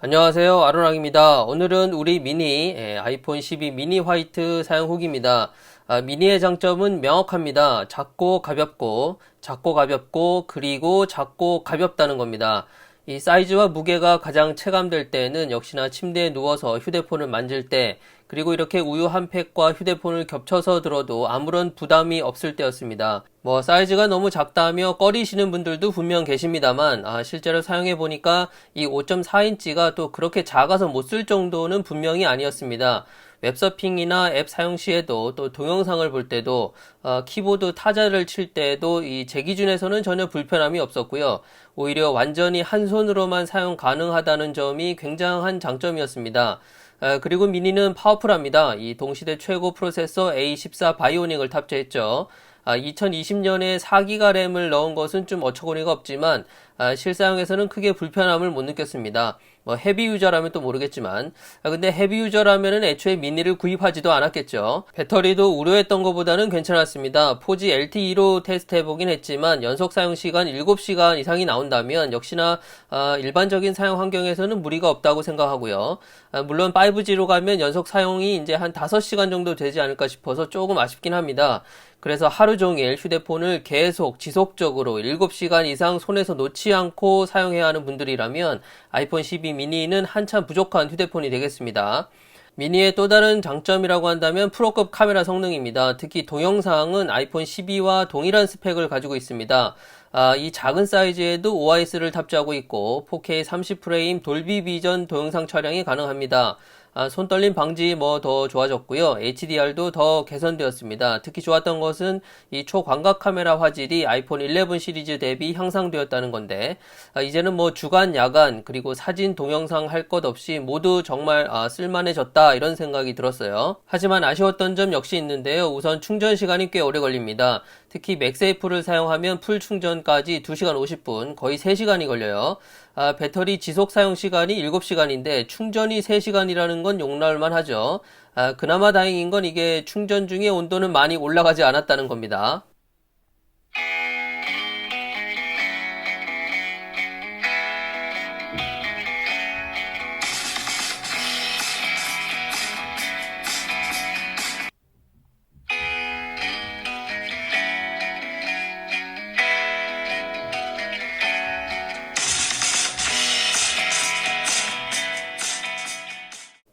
안녕하세요. 아로랑입니다. 오늘은 우리 미니 예, 아이폰 12 미니 화이트 사용 후기입니다. 아, 미니의 장점은 명확합니다. 작고 가볍고 작고 가볍고 그리고 작고 가볍다는 겁니다. 이 사이즈와 무게가 가장 체감될 때는 역시나 침대에 누워서 휴대폰을 만질 때 그리고 이렇게 우유 한 팩과 휴대폰을 겹쳐서 들어도 아무런 부담이 없을 때였습니다. 뭐 사이즈가 너무 작다며 꺼리시는 분들도 분명 계십니다만 아, 실제로 사용해 보니까 이 5.4인치가 또 그렇게 작아서 못 쓸 정도는 분명히 아니었습니다. 웹서핑이나 앱 사용 시에도 또 동영상을 볼 때도 어, 키보드 타자를 칠 때도 이 제 기준에서는 전혀 불편함이 없었고요. 오히려 완전히 한 손으로만 사용 가능하다는 점이 굉장한 장점이었습니다. 어, 그리고 미니는 파워풀합니다. 이 동시대 최고 프로세서 A14 바이오닉을 탑재했죠. 아, 2020년에 4기가 램을 넣은 것은 좀 어처구니가 없지만 아, 실사용에서는 크게 불편함을 못 느꼈습니다. 뭐 헤비 유저라면 또 모르겠지만 아, 근데 헤비 유저라면은 애초에 미니를 구입하지도 않았겠죠. 배터리도 우려했던 것보다는 괜찮았습니다. 포지 LTE로 테스트 해보긴 했지만 연속 사용 시간 7시간 이상이 나온다면 역시나 아, 일반적인 사용 환경에서는 무리가 없다고 생각하고요. 아, 물론 5G로 가면 연속 사용이 이제 한 5시간 정도 되지 않을까 싶어서 조금 아쉽긴 합니다. 그래서 하루 종일 휴대폰을 계속 지속적으로 7시간 이상 손에서 놓지 않고 사용해야 하는 분들이라면 아이폰 12 미니는 한참 부족한 휴대폰이 되겠습니다. 미니의 또 다른 장점이라고 한다면 프로급 카메라 성능입니다. 특히 동영상은 아이폰 12와 동일한 스펙을 가지고 있습니다. 아, 이 작은 사이즈에도 OIS를 탑재하고 있고 4K 30프레임 돌비 비전 동영상 촬영이 가능합니다. 아, 손떨림 방지 뭐 더 좋아졌고요. HDR도 더 개선되었습니다. 특히 좋았던 것은 이 초광각 카메라 화질이 아이폰 11 시리즈 대비 향상되었다는 건데 아, 이제는 뭐 주간, 야간 그리고 사진, 동영상 할 것 없이 모두 정말 아, 쓸만해졌다 이런 생각이 들었어요. 하지만 아쉬웠던 점 역시 있는데요. 우선 충전 시간이 꽤 오래 걸립니다. 특히 맥세이프를 사용하면 풀 충전까지 2시간 50분, 거의 3시간이 걸려요. 아, 배터리 지속 사용 시간이 7시간인데 충전이 3시간이라는 건 용나올만 하죠. 아, 그나마 다행인 건 이게 충전 중에 온도는 많이 올라가지 않았다는 겁니다.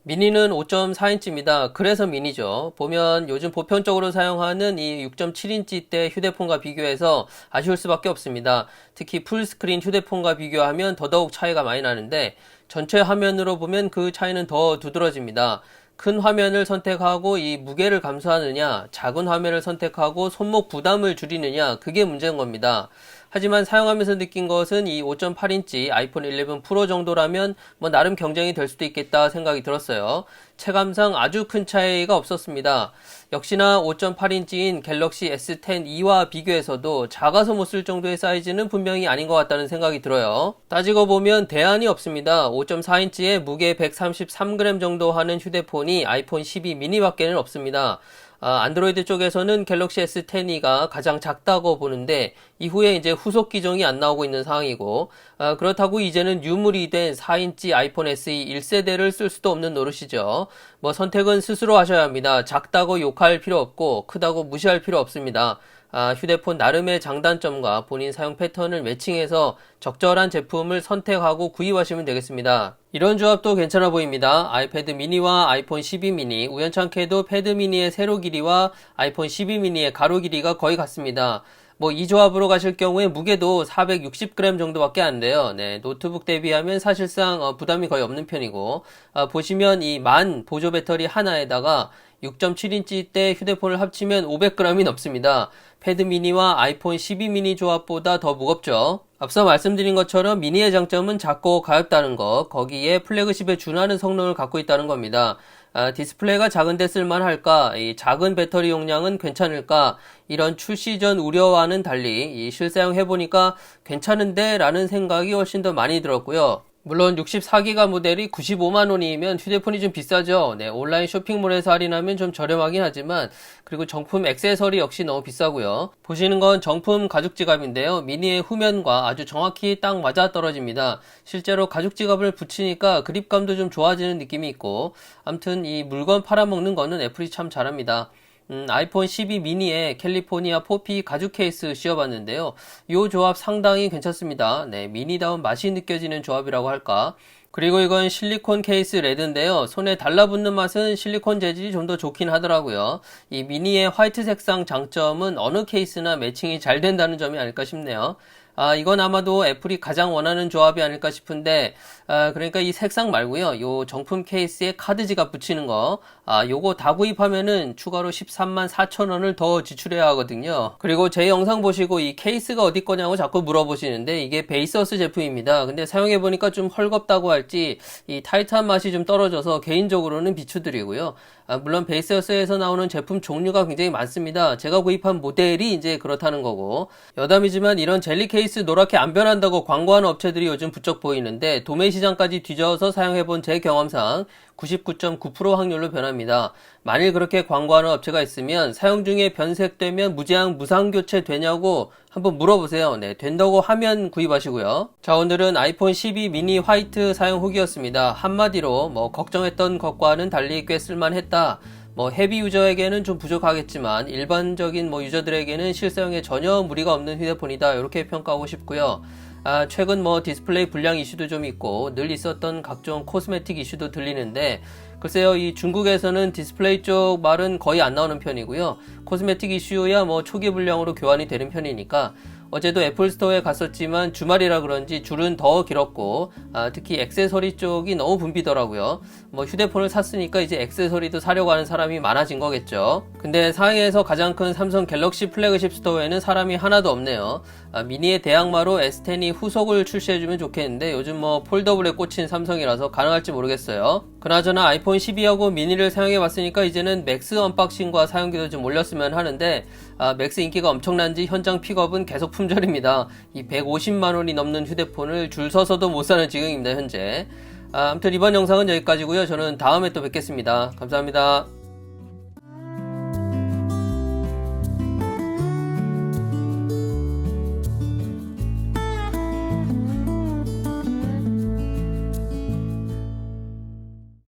미니는 5.4인치입니다. 그래서 미니죠. 보면 요즘 보편적으로 사용하는 이 6.7인치 대 휴대폰과 비교해서 아쉬울 수밖에 없습니다. 특히 풀스크린 휴대폰과 비교하면 더더욱 차이가 많이 나는데 전체 화면으로 보면 그 차이는 더 두드러집니다. 큰 화면을 선택하고 이 무게를 감소하느냐, 작은 화면을 선택하고 손목 부담을 줄이느냐, 그게 문제인 겁니다. 하지만 사용하면서 느낀 것은 이 5.8인치 아이폰 11 프로 정도라면 뭐 나름 경쟁이 될 수도 있겠다 생각이 들었어요. 체감상 아주 큰 차이가 없었습니다. 역시나 5.8인치인 갤럭시 S10e와 비교해서도 작아서 못 쓸 정도의 사이즈는 분명히 아닌 것 같다는 생각이 들어요. 따지고 보면 대안이 없습니다. 5.4인치에 무게 133g 정도 하는 휴대폰이 아이폰 12 미니밖에는 없습니다. 아, 안드로이드 쪽에서는 갤럭시 S10이가 가장 작다고 보는데 이후에 이제 후속 기종이 안 나오고 있는 상황이고 아, 그렇다고 이제는 유물이 된 4인치 아이폰 SE 1세대를 쓸 수도 없는 노릇이죠. 뭐 선택은 스스로 하셔야 합니다. 작다고 욕할 필요 없고 크다고 무시할 필요 없습니다. 아, 휴대폰 나름의 장단점과 본인 사용 패턴을 매칭해서 적절한 제품을 선택하고 구입하시면 되겠습니다. 이런 조합도 괜찮아 보입니다. 아이패드 미니와 아이폰 12 미니, 우연찮게도 패드 미니의 세로 길이와 아이폰 12 미니의 가로 길이가 거의 같습니다. 뭐 이 조합으로 가실 경우에 무게도 460g 정도밖에 안 돼요. 네, 노트북 대비하면 사실상 어, 부담이 거의 없는 편이고 아, 보시면 이 만 보조 배터리 하나에다가 6.7인치 대 휴대폰을 합치면 500g이 넘습니다. 패드 미니와 아이폰 12 미니 조합보다 더 무겁죠. 앞서 말씀드린 것처럼 미니의 장점은 작고 가볍다는 것, 거기에 플래그십에 준하는 성능을 갖고 있다는 겁니다. 아, 디스플레이가 작은데 쓸만할까? 이 작은 배터리 용량은 괜찮을까? 이런 출시 전 우려와는 달리 이 실사용 해보니까 괜찮은데 라는 생각이 훨씬 더 많이 들었고요. 물론 64기가 모델이 95만 원이면 휴대폰이 좀 비싸죠. 네, 온라인 쇼핑몰에서 할인하면 좀 저렴하긴 하지만 그리고 정품 액세서리 역시 너무 비싸고요. 보시는 건 정품 가죽 지갑인데요. 미니의 후면과 아주 정확히 딱 맞아 떨어집니다. 실제로 가죽 지갑을 붙이니까 그립감도 좀 좋아지는 느낌이 있고 아무튼 이 물건 팔아먹는 거는 애플이 참 잘합니다. 음, 아이폰 12 미니에 캘리포니아 포피 가죽 케이스 씌워봤는데요. 이 조합 상당히 괜찮습니다. 네, 미니다운 맛이 느껴지는 조합이라고 할까. 그리고 이건 실리콘 케이스 레드인데요. 손에 달라붙는 맛은 실리콘 재질이 좀 더 좋긴 하더라고요. 이 미니의 화이트 색상 장점은 어느 케이스나 매칭이 잘 된다는 점이 아닐까 싶네요. 아, 이건 아마도 애플이 가장 원하는 조합이 아닐까 싶은데, 아, 그러니까 이 색상 말고요. 요 정품 케이스에 카드 지갑 붙이는 거, 아, 요거 다 구입하면은 추가로 13만 4천 원을 더 지출해야 하거든요. 그리고 제 영상 보시고 이 케이스가 어디 거냐고 자꾸 물어보시는데, 이게 베이서스 제품입니다. 근데 사용해 보니까 좀 헐겁다고 할지, 이 타이트한 맛이 좀 떨어져서 개인적으로는 비추드리고요. 아, 물론 베이서스에서 나오는 제품 종류가 굉장히 많습니다. 제가 구입한 모델이 이제 그렇다는 거고 여담이지만 이런 젤리 케이스 노랗게 안 변한다고 광고하는 업체들이 요즘 부쩍 보이는데 도매 시장까지 뒤져서 사용해본 제 경험상 99.9% 확률로 변합니다. 만일 그렇게 광고하는 업체가 있으면 사용 중에 변색되면 무제한 무상 교체 되냐고 한번 물어보세요. 네, 된다고 하면 구입하시고요. 자, 오늘은 아이폰 12 미니 화이트 사용 후기였습니다. 한마디로 뭐 걱정했던 것과는 달리 꽤 쓸만했다. 뭐 헤비 유저에게는 좀 부족하겠지만 일반적인 뭐 유저들에게는 실사용에 전혀 무리가 없는 휴대폰이다. 이렇게 평가하고 싶고요. 아, 최근 뭐 디스플레이 불량 이슈도 좀 있고 늘 있었던 각종 코스메틱 이슈도 들리는데 글쎄요 이 중국에서는 디스플레이 쪽 말은 거의 안 나오는 편이고요. 코스메틱 이슈야 뭐 초기 불량으로 교환이 되는 편이니까 어제도 애플 스토어에 갔었지만 주말이라 그런지 줄은 더 길었고 아, 특히 액세서리 쪽이 너무 붐비더라고요. 뭐 휴대폰을 샀으니까 이제 액세서리도 사려고 하는 사람이 많아진 거겠죠. 근데 상해에서 가장 큰 삼성 갤럭시 플래그십 스토어에는 사람이 하나도 없네요. 아, 미니의 대항마로 S10이 후속을 출시해주면 좋겠는데 요즘 뭐 폴더블에 꽂힌 삼성이라서 가능할지 모르겠어요. 그나저나 아이폰 12하고 미니를 사용해봤으니까 이제는 맥스 언박싱과 사용기도 좀 올렸으면 하는데 아, 맥스 인기가 엄청난지 현장 픽업은 계속 품절입니다. 이 150만 원이 넘는 휴대폰을 줄 서서도 못 사는 지경입니다 현재. 아, 아무튼 이번 영상은 여기까지고요. 저는 다음에 또 뵙겠습니다. 감사합니다.